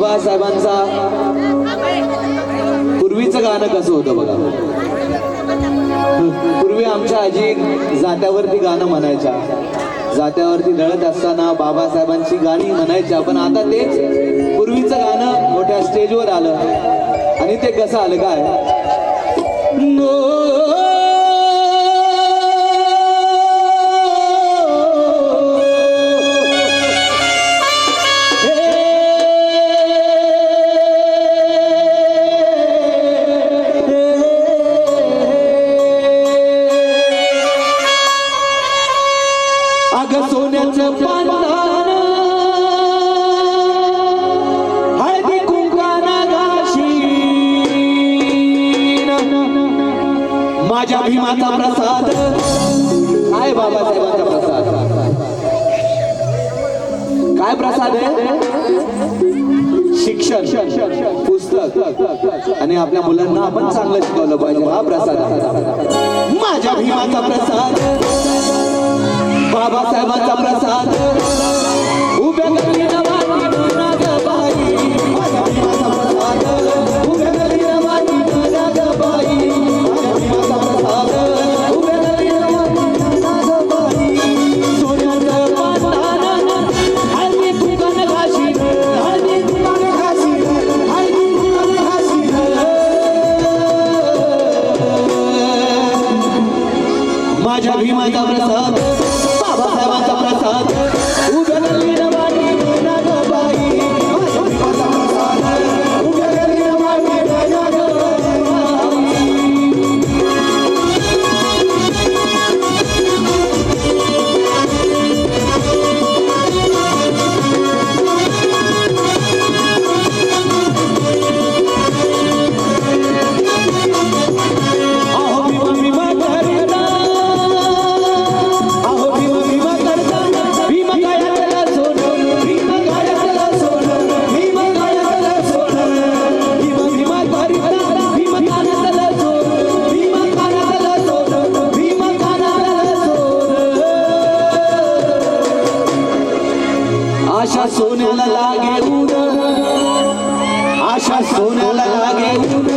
बाबासाहेबांचा पूर्वीचं गाणं कसं होतं बघा? पूर्वी आमच्या आजी जात्यावरती गाणं म्हणायच्या. जात्यावरती दळत असताना बाबासाहेबांची गाणी म्हणायच्या. पण आता तेच पूर्वीचं गाणं मोठ्या स्टेजवर आलं. आणि ते कसं आलं काय? माझ्या भीमाचा प्रसाद. काय बाबासाहेबांचा प्रसाद? काय प्रसाद आहे? शिक्षण पुस्तक. आणि आपल्या मुलांना आपण चांगलं शिकवलं पाहिजे. हा प्रसाद माझ्या भीमाचा प्रसाद. बाबासाहेबांचा प्रसाद. उभ्या माझ्या भीमाचा प्रसाद बाबासाहेबांचा प्रसाद. उभ्या आशा सोन्याला लागे ऊन आशा सोन्याला लागे ऊन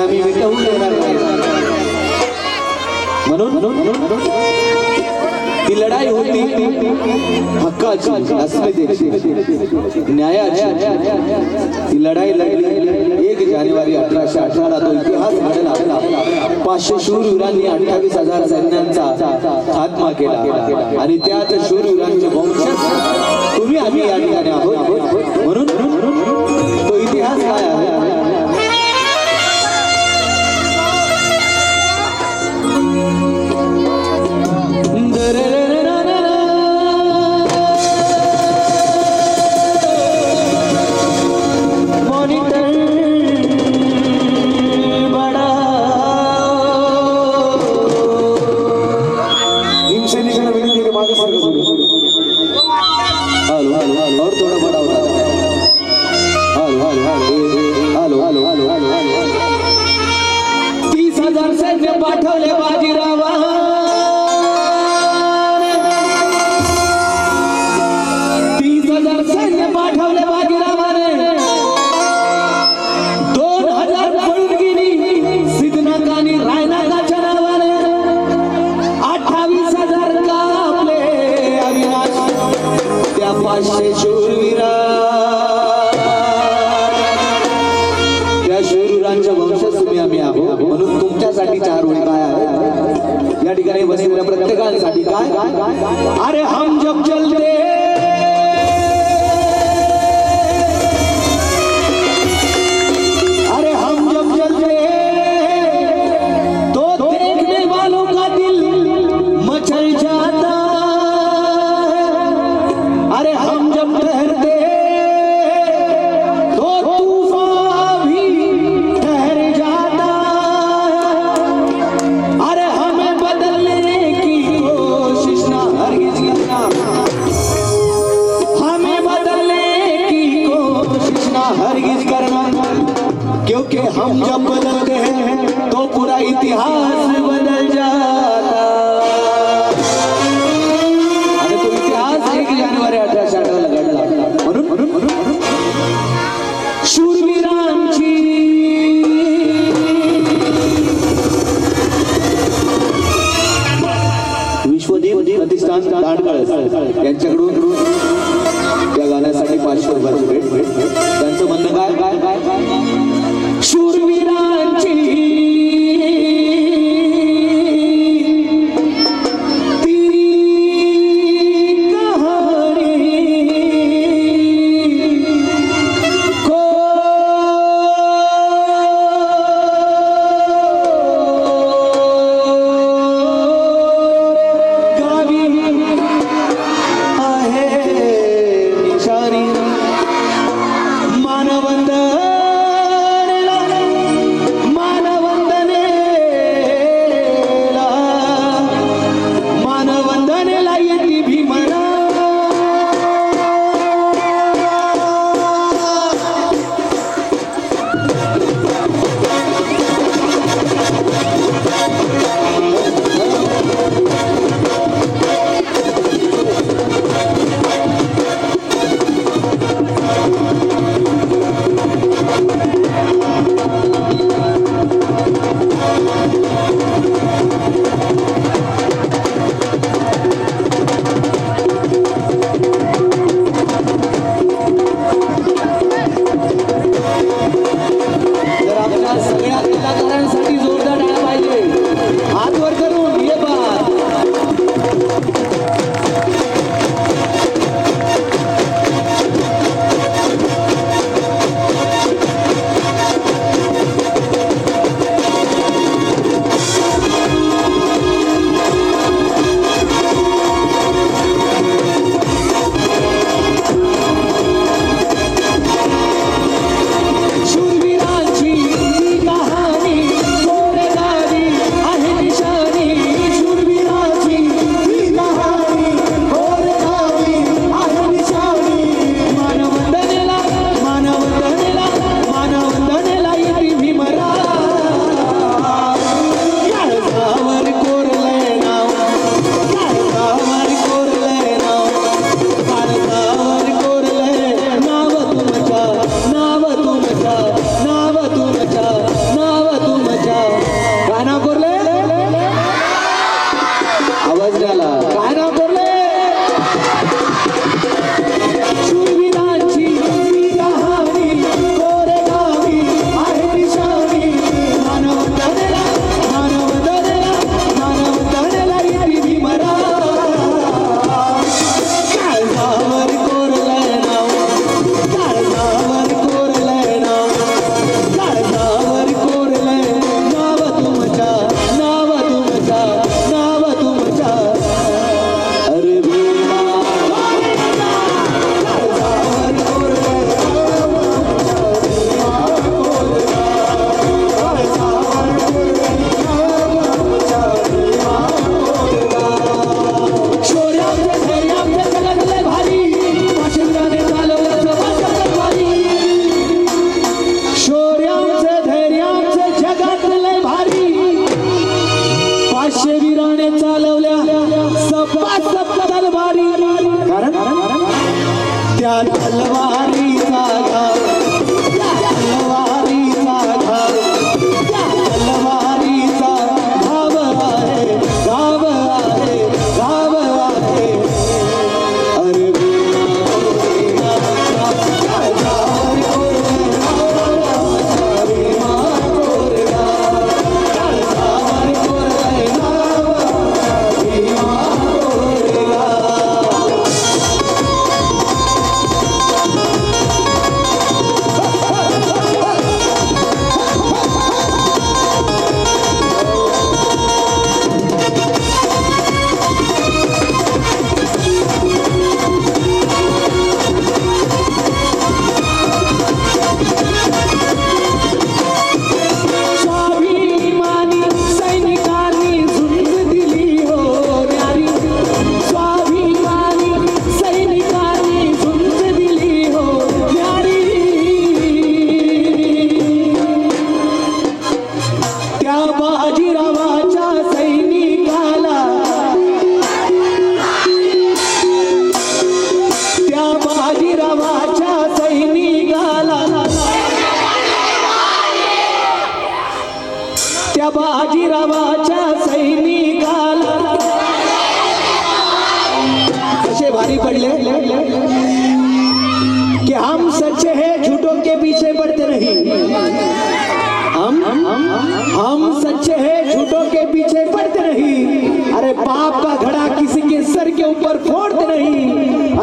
आम्ही मिटवून देणार नाही म्हणून ती लढाई होती हक्काची अस्मितेची. न्यायाची. ती लढाई लढली. एक जानेवारी अठराशे अठराला तो इतिहास घडला. पाचशे शूरवीरांनी अठ्ठावीस हजार सैन्यांचा आत्मा केला. आणि त्याच शूरवीरांचे वंशज. तुम्ही आम्ही या ठिकाणी आहोत. प्रत्येकासाठी काय? अरे हम जब चलते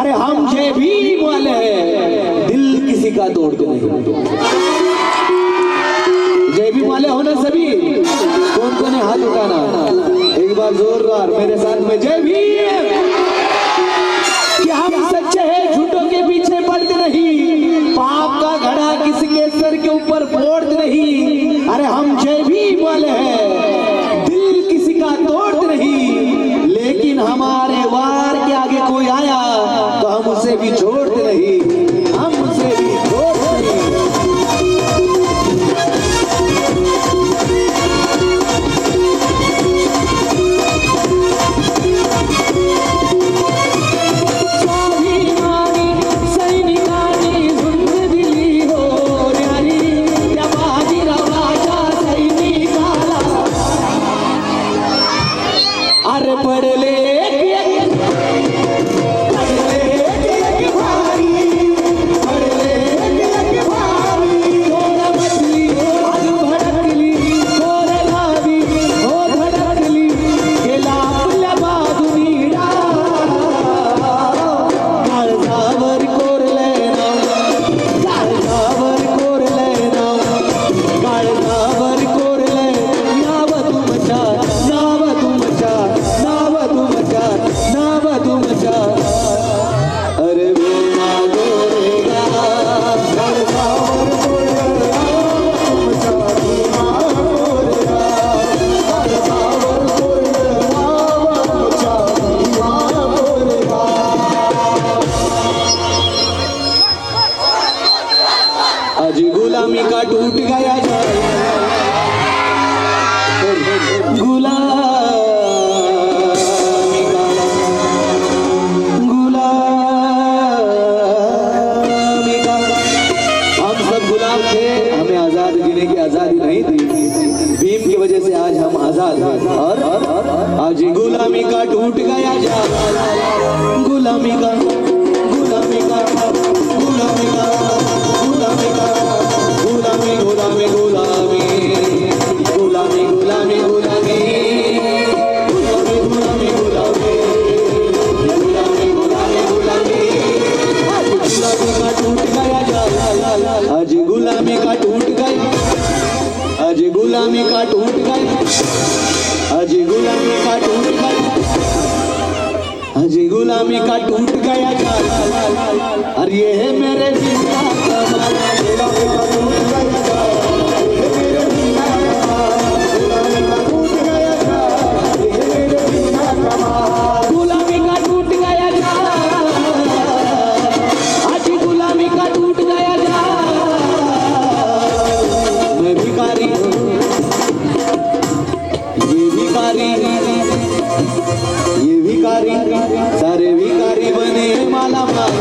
अरे हम जेबी वाले हैं, दिल किसी का तोड़ के नहीं जेबी वाले होना सभी, कौन कौन है हाथ उठाना? एक बार जोरदार, मेरे साथ में जेबी कि हम सच्चे हैं, झूठों के पीछे पड़ते नहीं। पाप का घड़ा किसी के सर के ऊपर फोड़ नहीं। अरे हम जय भी वाले हैं। Vamos sempre de ये विकारी सारे विकारी बने मालामाल.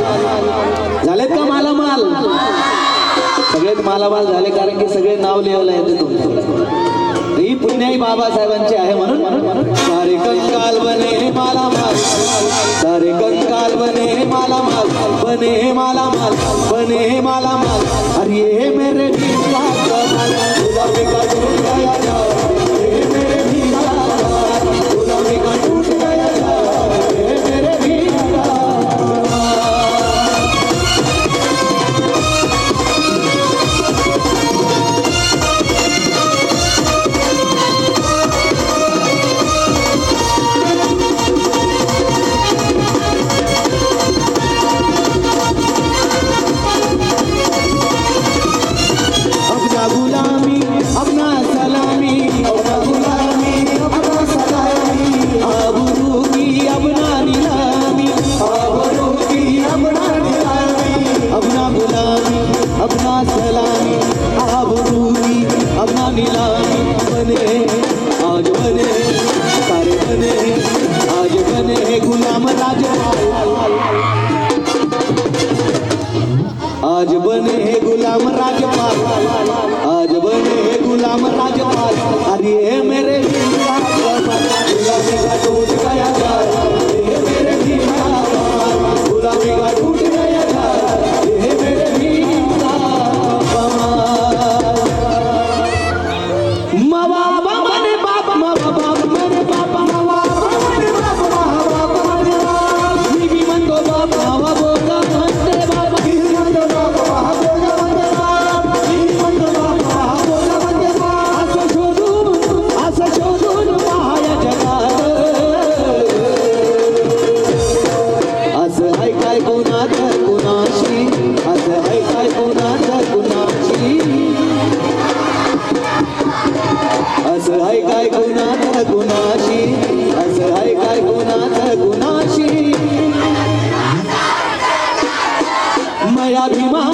झालेत का मालामाल? सगळेच मालामाल झाले कारण की सगळे नाव लिहावलं येते तुमच्याकडे ही पुण्याही बाबासाहेबांची आहे म्हणून. सारे कंकाल बने मालामाल. सारे कंकाल बने मालामाल. बने मालामाल. बने मालामाल. अरे हे मेरे दिल वीराभिमान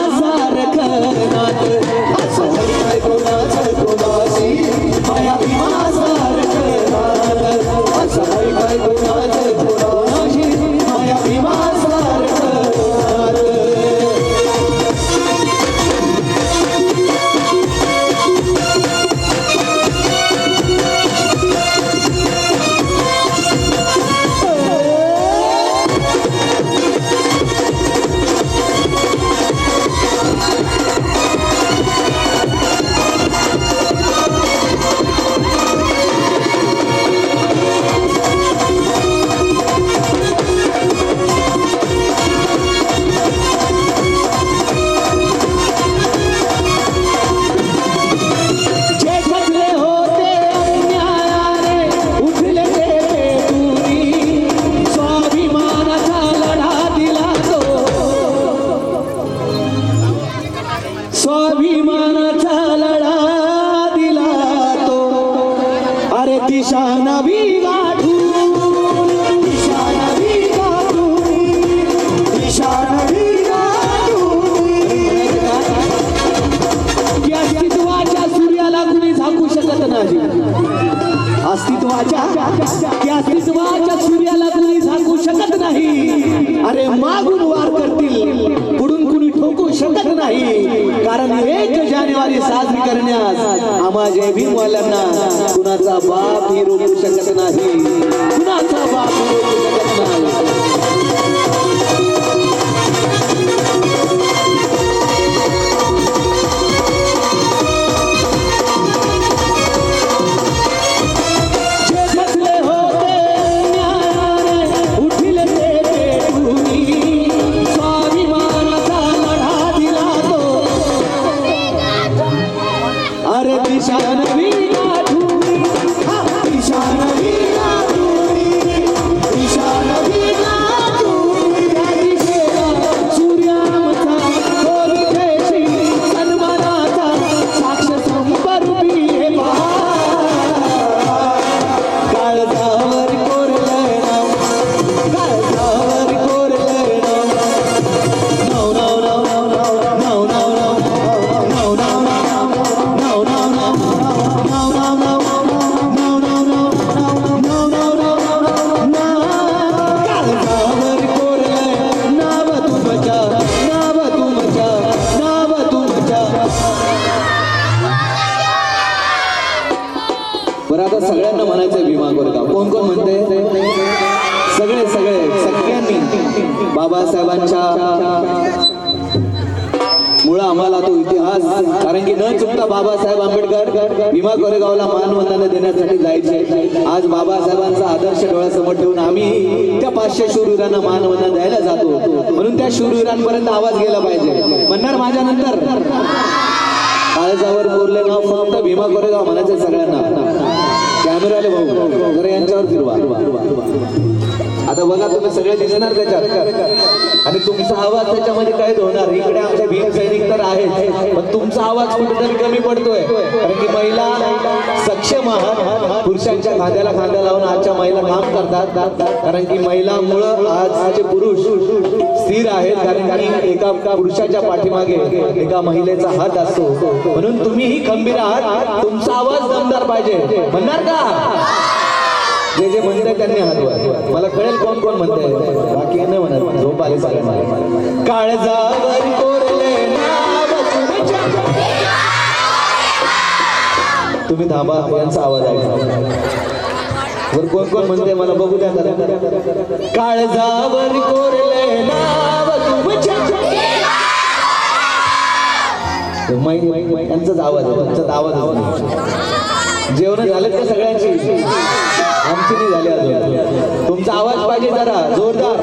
करण्यास आम्हा जय भीमवाल्यांना कुणाचा बाप ही रोखू शकत नाही. कुणाचा बाप ही रोखू शकत नाही. बाबासाहेबांचा आदर्श डोळ्यासमोर ठेवून आम्ही त्या पाचशे शूरवीरांना मानवंदना द्यायला जातो. म्हणून त्या शूरवीरांपर्यंत आवाज गेला पाहिजे. म्हणणार माझ्या नंतर काळजावर बोरले नाव फक्त भीमा कोरेगाव म्हणायचं सगळ्यांना. कॅमेराले भाऊ यांच्यावर फिरवा. आता बघा तुम्ही सगळे दिसणार त्याच्यात. आणि तुमचा आवाज त्याच्यामध्ये काय होणार इकडे आमचे भीम सैनिक तर आहेत पण तुमचा आवाज कुठेतरी कमी पडतोय. कारण की महिला सक्षम आहात. पुरुषांच्या खांद्याला खांदा लावून आजच्या महिला काम करतात. कारण की महिलांमुळं आजचे पुरुष स्थिर आहेत. कारण की एका पुरुषाच्या पाठीमागे एका महिलेचा हात असतो. म्हणून तुम्हीही खंबीर आहात. तुमचा आवाज दमदार पाहिजे. म्हणणार का? जे जे म्हणताय त्यांनी हात वर. मला कळेल कोण कोण म्हणते बाकी नाही म्हणत. झोप आले सगळ्यांना काळजावर कोरले तुम्ही थांबा यांचा आवाज आहे वर कोण कोण म्हणते मला बघू द्या काळजावर कोरले नाव तुमच्या यांचाच आवाज आहे. तुमचाच आवाज आहे. जेवण झालं का सगळ्यांची? आमची नाही झाली अजून. तुमचा आवाज पाहिजे जरा जोरदार.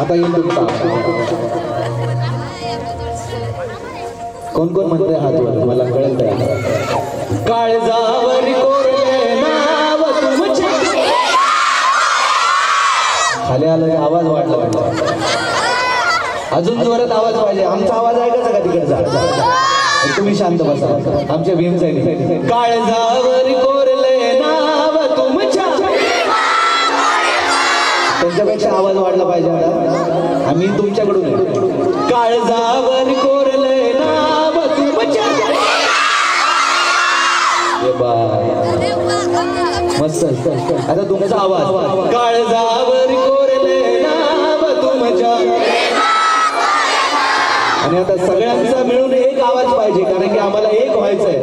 आता येईल तुमचा कोण कोण म्हणते हात वर मला कळेल त्या काळजावर खाली आलं की आवाज वाढला. वाटला अजून जोरात आवाज पाहिजे. आमचा आवाज ऐकायचा का तिकडचा? तुम्ही शांत बसा. आमच्या भीम सैनिक काळजावर कोरले नाव तुमच्या. त्यांच्यापेक्षा आवाज वाढला पाहिजे आता. आम्ही तुमच्याकडून काळजावर कोरले नाव तुमच्या. मस्त. आता तुमचा आवाज. काळजावर कोर आणि आता सगळ्यांचा मिळून एक आवाज पाहिजे कारण की आम्हाला एक व्हायचंय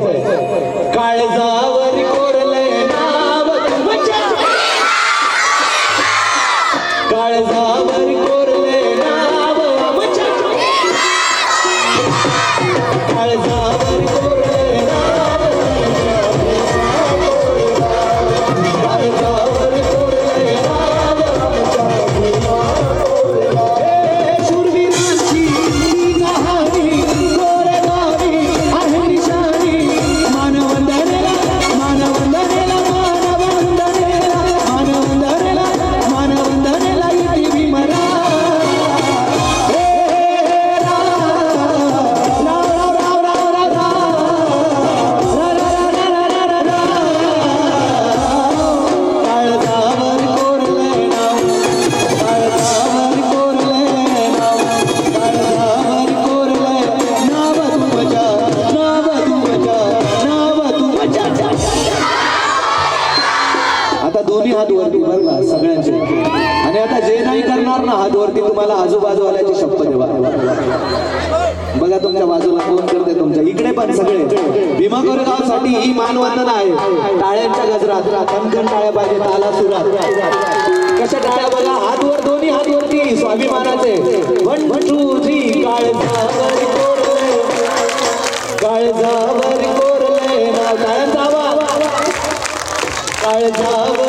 काळजावर कोरले नाव. तुमच्या काळजावर आजूबाजूवाल्याची शपथ देवा. बघा तुमच्या बाजूला कोण करते तुमच्या इकडे पण सगळे. भीमा कोरेगावसाठी ही मानवंदना आहे. टाळ्यांच्या गजरात कणकण टाळ्या पाहिजे ताला सुरात. कशा टाळ्या बघा? हात वर दोन्ही हात वरती स्वाभिमानाचे वन टू थ्री काळजावर कोरले. काळजावर कोरले. ना टाळ्यांचा आवाज काळजावर